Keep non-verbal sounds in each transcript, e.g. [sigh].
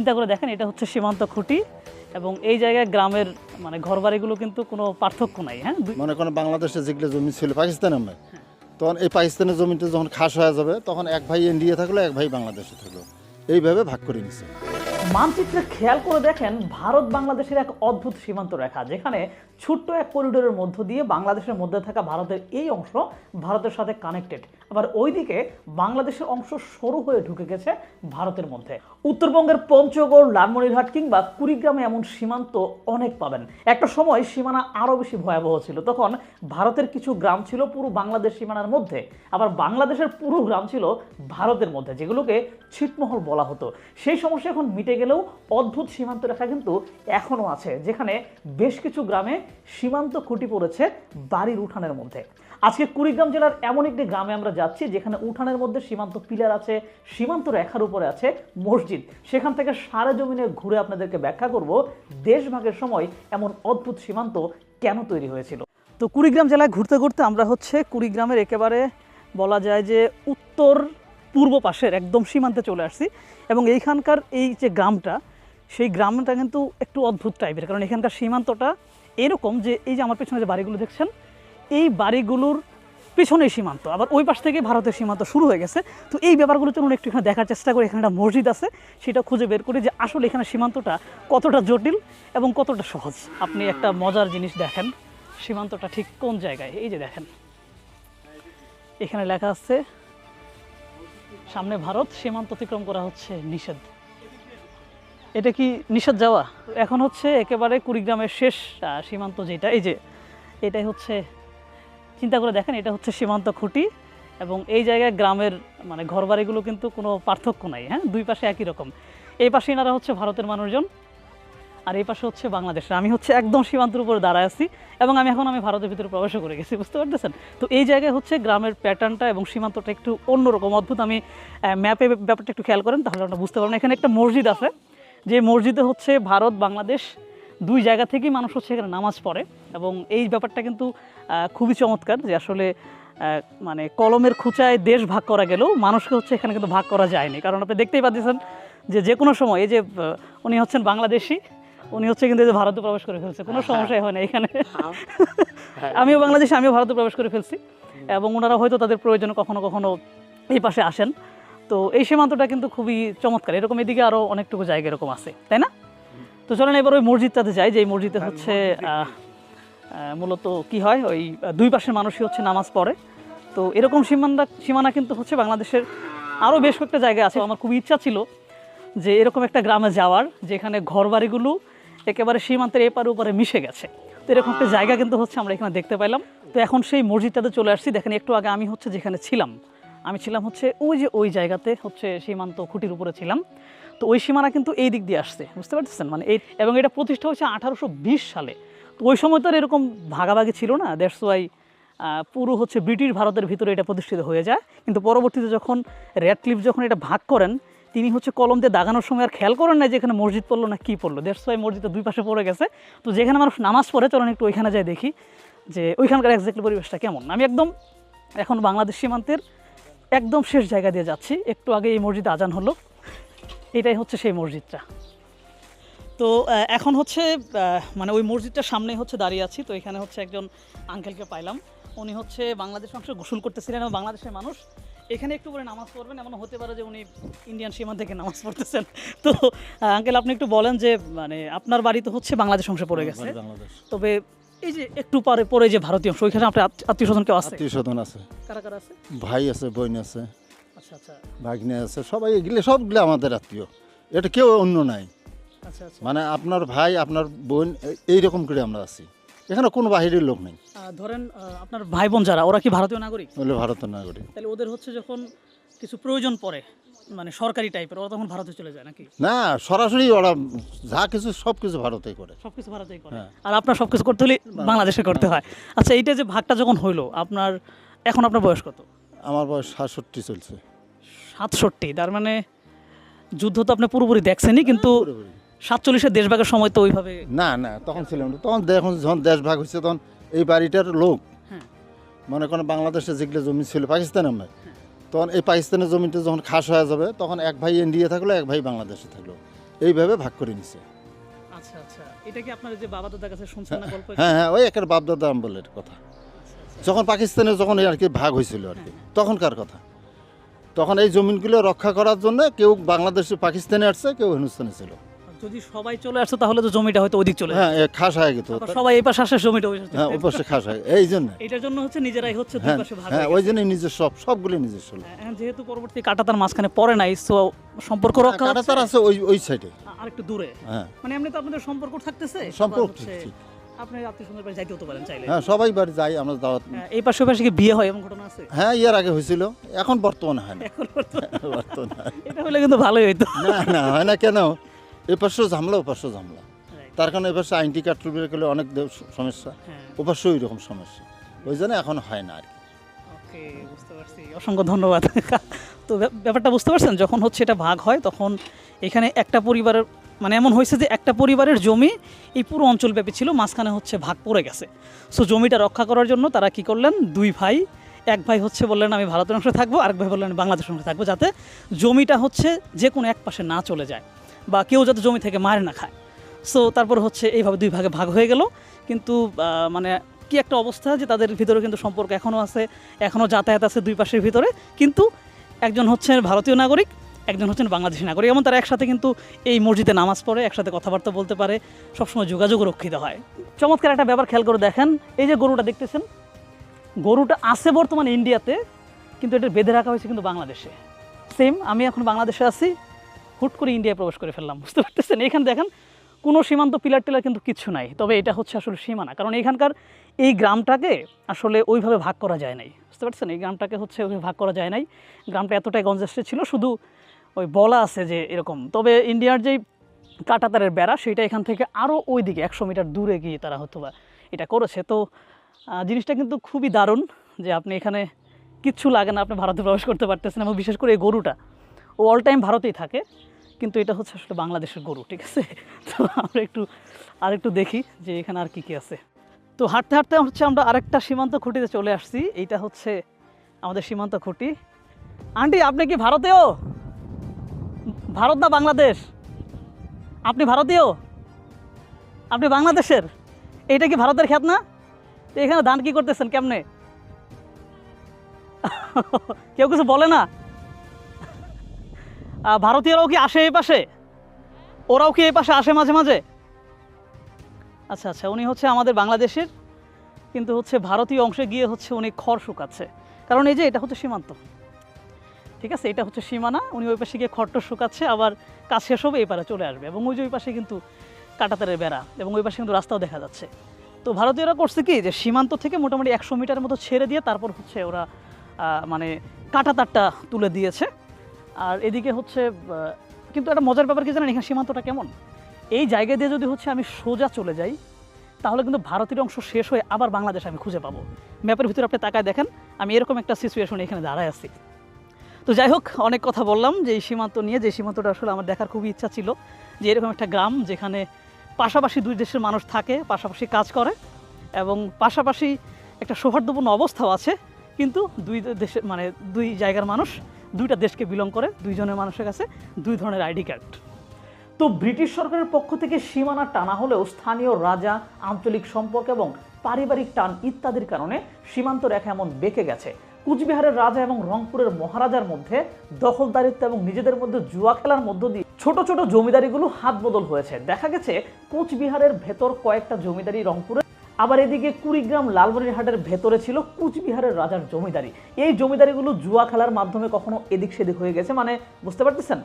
চিন্তা করে দেখেন এটা হচ্ছে সীমান্ত খুঁটি এবং এই জায়গায় গ্রামের মানে ঘরবাড়িগুলো কিন্তু কোনো পার্থক্য নাই হ্যাঁ? দুই- মনে করেন বাংলাদেশে যেগুলো জমি ছিল পাকিস্তানে আমরা তখন এই পাকিস্তানের জমিটা যখন খাস হয়ে যাবে তখন এক ভাই ইন্ডিয়া থাকল এক ভাই বাংলাদেশে থাকল। এইভাবে ভাগ করে নিছে। মানচিত্রে খেয়াল করে দেখেন ভারত বাংলাদেশের এক অদ্ভুত সীমান্ত রেখা যেখানে ছোট্ট এক করিডোরের মধ্য দিয়ে বাংলাদেশের মধ্যে থাকা ভারতের এই অংশ ভারতের সাথে কানেক্টেড আবার ওইদিকে বাংলাদেশের অংশ সরু হয়ে ঢুকে গেছে ভারতের মধ্যে। উত্তরবঙ্গের পঞ্চগড়, লালমনিরহাট কিংবা কুড়িগ্রামে এমন সীমান্ত অনেক পাবেন। একটা সময় সীমানা আরও বেশি ভয়াবহ ছিল। তখন ভারতের কিছু গ্রাম ছিল পুরো বাংলাদেশ সীমানার মধ্যে। আবার বাংলাদেশের পুরো গ্রাম ছিল ভারতের মধ্যে, যেগুলোকে ছিটমহল বলা হতো। সেই সমস্যা এখন মিটে গেলেও অদ্ভুত সীমান্ত রেখা কিন্তু এখনও আছে, যেখানে বেশ কিছু গ্রামে সীমান্ত খুঁটি পড়েছে বাড়ির উঠানের মধ্যে। আজকে কুড়িগ্রাম জেলার এমন একটি গ্রামে আমরা যাচ্ছি যেখানে উঠানের মধ্যে সীমান্ত পিলার আছে, সীমান্ত রেখার উপরে আছে মসজিদ। সেখান থেকে সারা জমিনে ঘুরে আপনাদেরকে ব্যাখ্যা করব দেশভাগের সময় এমন অদ্ভুত সীমান্ত কেন তৈরি হয়েছিল। তো কুড়িগ্রাম জেলায় ঘুরতে ঘুরতে আমরা হচ্ছে কুড়িগ্রামের একেবারে বলা যায় যে উত্তর পূর্ব পাশের একদম সীমান্তে চলে আসছি এবং এইখানকার এই যে গ্রামটা, সেই গ্রামটা কিন্তু একটু অদ্ভুত টাইপের কারণ এখানকার সীমান্তটা এরকম যে এই যে আমার পেছনে যে বাড়িগুলো দেখছেন এই বাড়িগুলোর পিছনে সীমান্ত, আবার ওই পাশ থেকে ভারতের সীমান্ত শুরু হয়ে গেছে। তো এই ব্যাপারগুলো চলুন একটু এখানে দেখার চেষ্টা করি, এখানে একটা মসজিদ আছে, সেটা খুঁজে বের করি যে আসলে এখানে সীমান্তটা কতটা জটিল এবং কতটা সহজ। আপনি একটা মজার জিনিস দেখেন, সীমান্তটা ঠিক কোন জায়গায়? এই যে দেখেন, এখানে লেখা আছে, সামনে ভারত, সীমান্ত অতিক্রম করা হচ্ছে নিষেধ। এটা কি নিষেধ যাওয়া? এখন হচ্ছে একেবারে কুড়িগ্রামের শেষ সীমান্ত যেটা, এই যে, এটাই হচ্ছে চিন্তা করে দেখেন, এটা হচ্ছে সীমান্ত খুঁটি এবং এই জায়গায় গ্রামের মানে ঘরবাড়িগুলো কিন্তু কোনো পার্থক্য নাই হ্যাঁ? দুই পাশে একই রকম। এই পাশে এনারা হচ্ছে ভারতের মানুষজন আর এই পাশে হচ্ছে বাংলাদেশের। আমি হচ্ছে একদম সীমান্তের উপরে দাঁড়ায় আছি এবং আমি এখন আমি ভারতের ভিতরে প্রবেশ করে গেছি, বুঝতে পারতেছেন? তো এই জায়গায় হচ্ছে গ্রামের প্যাটার্নটা এবং সীমান্তটা একটু অন্যরকম। অদ্ভুত, আমি ম্যাপে ব্যাপারটা একটু খেয়াল করেন, তাহলে আপনারা বুঝতে পারবেন। এখানে একটা মসজিদ আছে, যে মসজিদে হচ্ছে ভারত, বাংলাদেশ দুই জায়গা থেকেই মানুষ হচ্ছে এখানে নামাজ পড়ে এবং এই ব্যাপারটা কিন্তু খুবই চমৎকার যে আসলে মানে কলমের খুচায় দেশ ভাগ করা গেলেও মানুষকে হচ্ছে এখানে কিন্তু ভাগ করা যায়নি। কারণ আপনি দেখতেই পাচ্ছেন যে যে কোনো সময় এই যে উনি হচ্ছেন বাংলাদেশি উনি হচ্ছে কিন্তু এই যে ভারতে প্রবেশ করে ফেলছে। কোনো সমস্যাই হয় না এখানে। [laughs] আমিও বাংলাদেশে আমিও ভারতে প্রবেশ করে ফেলছি। এবং ওনারা হয়তো তাদের প্রয়োজনে কখনো কখনো এই পাশে আসেন। তো এই সীমান্তটা কিন্তু খুবই চমৎকার। এরকম এদিকে আরও অনেকটুকু জায়গা এরকম আছে। তাই না? তো চলেন এবার ওই মসজিদটাতে যাই যে মসজিদে হচ্ছে মূলত কি হয় ওই দুই পাশের মানুষই হচ্ছে নামাজ পড়ে। তো এরকম সীমানা সীমানা কিন্তু হচ্ছে বাংলাদেশের আরও বেশ কয়েকটা জায়গা আছে। আমার খুব ইচ্ছা ছিল যে এরকম একটা গ্রামে যাওয়ার যেখানে ঘরবাড়িগুলো একেবারে সীমান্তের এপার উপরে মিশে গেছে। তো এরকম একটা জায়গা কিন্তু হচ্ছে আমরা এখানে দেখতে পাইলাম তো এখন সেই মসজিদটাতে চলে আসছি। দেখেন একটু আগে আমি হচ্ছে যেখানে ছিলাম আমি ছিলাম হচ্ছে ওই যে ওই জায়গাতে হচ্ছে সীমান্ত খুঁটির উপরে ছিলাম। তো ওই সীমানা কিন্তু এই দিক দিয়ে আসছে, বুঝতে পারতেছেন? মানে এই, এবং এটা প্রতিষ্ঠা হয়েছে আঠারোশো সালে। তো ওই সময় তো আর এরকম ভাগাভাগি ছিল না দ্যাটস ওয়াই পুরো হচ্ছে ব্রিটিশ ভারতের ভিতরে এটা প্রতিষ্ঠিত হয়ে যায়। কিন্তু পরবর্তীতে যখন রেড ক্লিফ যখন এটা ভাগ করেন, তিনি হচ্ছে কলম দিয়ে দাগানোর সময় আর খেয়াল করেন না যে এখানে মসজিদ পড়ল না কী পড়ল। দেড়শো ওয়াই মসজিদের দুই পাশে পড়ে গেছে। তো যেখানে মানুষ নামাজ পড়ে, চলেন একটু ওইখানে যাই দেখি যে ওইখানকার এক্সাক্টলি পরিবেশটা কেমন। আমি একদম এখন বাংলাদেশ সীমান্তের একদম শেষ জায়গা দিয়ে যাচ্ছি। একটু আগে এই মসজিদে আজান হলো। এটাই হচ্ছে সেই মসজিদটা। তো এখন হচ্ছে মানে ওই মসজিদটার সামনেই হচ্ছে দাঁড়িয়ে আছি। তো এখানে হচ্ছে একজন আঙ্কেলকে পাইলাম। উনি হচ্ছে বাংলাদেশ অংশে গোসল করতেছিলেন এবং বাংলাদেশের মানুষ। এখানে একটু করে নামাজ পড়বেন এমন হতে পারে যে উনি ইন্ডিয়ান সীমা থেকে নামাজ পড়তেছেন। [laughs] তো আঙ্কেল আপনি একটু বলেন যে মানে আপনার বাড়ি তো হচ্ছে বাংলাদেশ অংশে পড়ে গেছে। তবে এই যে একটু পরে পরে যে ভারতীয় অংশ ওইখানে আপনার আত্মীয় স্বজন কেউ আছে? আত্মীয় স্বজন আছে। কারা কারা আছে? ভাই আছে বোন আছে। আচ্ছা আচ্ছা। ভাগ্নে আছে সবাই এগুলো সবগুলো আমাদের আত্মীয়। এটা কেউ অন্য নাই। আচ্ছা আচ্ছা। মানে আপনার ভাই আপনার বোন এ- এইরকম করে আমরা আছি। এখানে কোনো বাহিরের লোক নেই। ধরেন আপনার ভাই বোন যারা ওরা কি ভারতীয় নাগরিক? বলে ভারতের নাগরিক। তাহলে ওদের হচ্ছে যখন কিছু প্রয়োজন পড়ে মানে সরকারি টাইপের ওরা তখন ভারতে চলে যায় নাকি? না সরাসরি ওরা যা কিছু সব কিছু ভারতেই করে। সবকিছু ভারতেই করে। হ্যাঁ। আর আপনার সব কিছু করতে হলে বাংলাদেশে করতে হয়। আচ্ছা এইটা যে ভাগটা যখন হইল আপনার এখন আপনার বয়স কত? আমার বয়স সাতষট্টি চলছে। সাতষট্টি তার মানে যুদ্ধ তো আপনি পুরোপুরি দেখছেনই কিন্তু সাতচল্লিশের দেশভাগের সময় তো ওইভাবে না না তখন ছিলাম না। তখন দেখুন যখন দেশ ভাগ হয়েছে তখন এই বাড়িটার লোক হ্যাঁ। মনে করেন বাংলাদেশে যেগুলো জমি ছিল পাকিস্তানে আমরা তখন এই পাকিস্তানের জমিটা যখন খাস হয়ে যাবে তখন এক ভাই ইন্ডিয়া থাকল এক ভাই বাংলাদেশে থাকল। এইভাবে ভাগ করে নিছে। আচ্ছা আচ্ছা। এটা কি আপনার যে বাবা দাদার কাছে শুনছেন না গল্প? হ্যাঁ হ্যাঁ ওই একের বাপদাদা আমবলের কথা। যখন পাকিস্তানে যখন আর কি ভাগ হয়েছিল আর কি তখনকার কথা। তখন এই জমিনগুলো রক্ষা করার জন্য কেউ বাংলাদেশে পাকিস্তানে আসছে কেউ হিন্দুস্তানে ছিল। যদি সবাই চলে আসতো তাহলে তো জমিটা হয়তো ওদিক চলে হ্যাঁ খাস হয়ে গেত। সবাই এই পাশে আসে জমিটা ওই পাশে। হ্যাঁ খাস হয়ে এই জন্য। এটার জন্য হচ্ছে নিজেরাই হচ্ছে দুই হ্যাঁ পাশে ভাগ হ্যাঁ ওই জন্যই নিজের সব সবগুলো নিজস্ব লোক। গেছে। যেহেতু পরবর্তী কাটা তার মাঝখানে পড়ে নাই সো সম্পর্ক রক্ষা কাটা তার আছে ওই ওই সাইডে আর একটু দূরে। হ্যাঁ। মানে এমনি তো আপনাদের সম্পর্ক থাকতেছে? সম্পর্ক ঠিক। আপনি আত্মীয় স্বজনের বাড়ি যাইতে হতে পারেন চাইলে। হ্যাঁ সবাই বাড়ি যাই আমরা দাওয়াত হ্যাঁ, এই পাশে ওই পাশে কি বিয়ে হয় এমন ঘটনা আছে? হ্যাঁ ইয়ার আগে হয়েছিল এখন বর্তমানে হয় না। এখন বর্তমানে। [laughs] এটা হলে কিন্তু ভালোই হইতো। না না হয় না কেন? এ পাশেও ঝামলা ও পাশেও ঝামলা। তার কারণে এ পাশে আইনটি কার্ড গেলে অনেক দে- সমস্যা। হ্যাঁ। ও পাশে ওই রকম সমস্যা। ওই জন্য এখন হয় না আর কি। ওকে বুঝতে পারছি। অসংখ্য ধন্যবাদ। তো ব্যাপ- ব্যাপারটা বুঝতে পারছেন? যখন হচ্ছে এটা ভাগ হয় তখন এখানে একটা পরিবারের মানে এমন হয়েছে যে একটা পরিবারের জমি এই পুরো অঞ্চলব্যাপী ছিল, মাঝখানে হচ্ছে ভাগ পড়ে গেছে। সো জমিটা রক্ষা করার জন্য তারা কি করলেন? দুই ভাই, এক ভাই হচ্ছে বললেন, আমি ভারতের অংশে থাকব আরেক ভাই বললেন, বাংলাদেশের অংশে থাকব যাতে জমিটা হচ্ছে যে কোনো এক পাশে না চলে যায় বা কেউ যাতে জমি থেকে মারে না খায়। সো তারপর হচ্ছে এইভাবে দুই ভাগে ভাগ হয়ে গেল। কিন্তু মানে কি একটা অবস্থা যে তাদের ভিতরে কিন্তু সম্পর্ক এখনও আছে এখনও যাতায়াত আছে দুই পাশের ভিতরে। কিন্তু একজন হচ্ছেন ভারতীয় নাগরিক একজন হচ্ছেন বাংলাদেশি নাগরিক এবং তারা একসাথে কিন্তু এই মসজিদে নামাজ পড়ে, একসাথে কথাবার্তা বলতে পারে, সবসময় যোগাযোগ রক্ষিত হয়। চমৎকার একটা ব্যাপার খেয়াল করে দেখেন, এই যে গরুটা দেখতেছেন, গরুটা আছে বর্তমানে ইন্ডিয়াতে, কিন্তু এটা বেঁধে রাখা হয়েছে কিন্তু বাংলাদেশে। সেম আমি এখন বাংলাদেশে আছি, হুট করে ইন্ডিয়ায় প্রবেশ করে ফেললাম, বুঝতে পারতেছেন? এখানে দেখেন, কোনো সীমান্ত পিলার টিলার কিন্তু কিচ্ছু নাই, তবে এটা হচ্ছে আসলে সীমানা, কারণ এখানকার এই গ্রামটাকে আসলে ওইভাবে ভাগ করা যায় নাই, বুঝতে পারছেন? এই গ্রামটাকে হচ্ছে ওইভাবে ভাগ করা যায় নাই, গ্রামটা এতটাই গঞ্জেস্টে ছিল, শুধু ওই বলা আছে যে এরকম। তবে ইন্ডিয়ার যেই কাটাতারের বেড়া সেটা এখান থেকে আরও ওই দিকে একশো মিটার দূরে গিয়ে তারা হয়তো বা এটা করেছে। তো জিনিসটা কিন্তু খুবই দারুণ যে আপনি এখানে কিচ্ছু লাগে না, আপনি ভারতে প্রবেশ করতে পারতেছেন এবং বিশেষ করে এই গরুটা। ও অল টাইম ভারতেই থাকে, কিন্তু এটা হচ্ছে আসলে বাংলাদেশের গরু, ঠিক আছে? তো আমরা একটু, আর একটু দেখি যে এখানে আর কি কি আছে। তো হাঁটতে হাঁটতে হচ্ছে আমরা আরেকটা সীমান্ত খুঁটিতে চলে আসছি। এইটা হচ্ছে আমাদের সীমান্ত খুঁটি। আন্টি, আপনি কি ভারতীয়? ভারত না বাংলাদেশ? আপনি ভারতীয়? আপনি বাংলাদেশের? এইটা কি ভারতের খ্যাত না? তো এখানে ধান কি করতেছেন কেমনে? [laughs] কেউ কিছু বলে না? ভারতীয়রাও কি আসে এই পাশে? ওরাও কি এই পাশে আসে মাঝে মাঝে? আচ্ছা আচ্ছা উনি হচ্ছে আমাদের বাংলাদেশের, কিন্তু হচ্ছে ভারতীয় অংশে গিয়ে হচ্ছে উনি খড় শুকাচ্ছে। কারণ এই যে এটা হচ্ছে সীমান্ত। ঠিক আছে? এটা হচ্ছে সীমানা। উনি ওই পাশে গিয়ে খড়টা শুকাচ্ছে, আবার কাজ শেষ হবে এই চলে আসবে। এবং ওই যে ওই পাশে কিন্তু কাটাতারের বেড়া এবং ওই পাশে কিন্তু রাস্তাও দেখা যাচ্ছে। তো ভারতীয়রা করছে কি? যে সীমান্ত থেকে মোটামুটি একশো মিটারের মতো ছেড়ে দিয়ে তারপর হচ্ছে ওরা মানে কাটাতারটা তুলে দিয়েছে। আর এদিকে হচ্ছে কিন্তু একটা মজার ব্যাপার কি জানেন? এখানে সীমান্তটা কেমন? এই জায়গা দিয়ে যদি হচ্ছে আমি সোজা চলে যাই, তাহলে কিন্তু ভারতের অংশ শেষ হয়ে আবার বাংলাদেশ আমি খুঁজে পাবো। ম্যাপের ভিতরে আপনি তাকায় দেখেন, আমি এরকম একটা সিচুয়েশন এখানে দাঁড়ায় আছি। তো যাই হোক, অনেক কথা বললাম, যে এই সীমান্ত নিয়ে, যে সীমান্তটা আসলে আমার দেখার খুবই ইচ্ছা ছিল, যে এরকম একটা গ্রাম যেখানে পাশাপাশি দুই দেশের মানুষ থাকে, পাশাপাশি কাজ করে, এবং পাশাপাশি একটা সৌহার্দ্যপূর্ণ অবস্থাও আছে, কিন্তু দুই দেশের মানে দুই জায়গার মানুষ, দুইটা দেশকে বিলং করে, দুইজনের মানুষের কাছে দুই ধরনের আইডি কার্ড। তো ব্রিটিশ সরকারের পক্ষ থেকে সীমানা টানা হলেও স্থানীয় রাজা, আঞ্চলিক সম্পর্ক এবং পারিবারিক টান ইত্যাদির কারণে সীমান্ত রেখা এমন বেঁকে গেছে। কুচবিহারের রাজা এবং রংপুরের মহারাজার মধ্যে দখলদারিত্ব এবং নিজেদের মধ্যে জুয়া খেলার মধ্য দিয়ে ছোট ছোট জমিদারিগুলো হাত বদল হয়েছে। দেখা গেছে, কুচবিহারের ভেতর কয়েকটা জমিদারি রংপুরে আবার এদিকে কুড়িগ্রাম লালমনিরহাটের ভেতরে ছিল কুচবিহারের রাজার জমিদারি। এই জমিদারিগুলো জুয়া খেলার মাধ্যমে কখনো এদিক সেদিক হয়ে গেছে মানে বুঝতে পারতেছেন?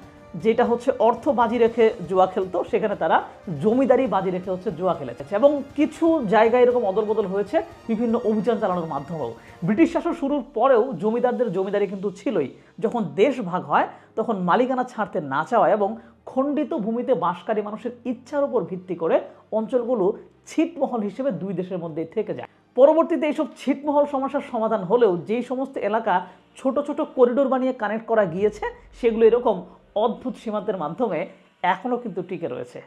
যেটা হচ্ছে অর্থ বাজি রেখে জুয়া খেলতো, সেখানে তারা জমিদারি বাজি রেখে হচ্ছে জুয়া খেলেছে। এবং কিছু জায়গায় এরকম অদলবদল হয়েছে বিভিন্ন অভিযান চালানোর মাধ্যমেও। ব্রিটিশ শাসন শুরুর পরেও জমিদারদের জমিদারি কিন্তু ছিলই। যখন দেশ ভাগ হয়, তখন মালিকানা ছাড়তে না চাওয়া এবং খণ্ডিত ভূমিতে বাসকারী মানুষের ইচ্ছার উপর ভিত্তি করে অঞ্চলগুলো ছিটমহল হিসেবে দুই দেশের মধ্যে থেকে যায়। পরবর্তীতে এইসব ছিটমহল সমস্যার সমাধান হলেও যেই সমস্ত এলাকা ছোট ছোট করিডোর বানিয়ে কানেক্ট করা গিয়েছে, সেগুলো এরকম অদ্ভুত সীমান্তের মাধ্যমে এখনও কিন্তু টিকে রয়েছে।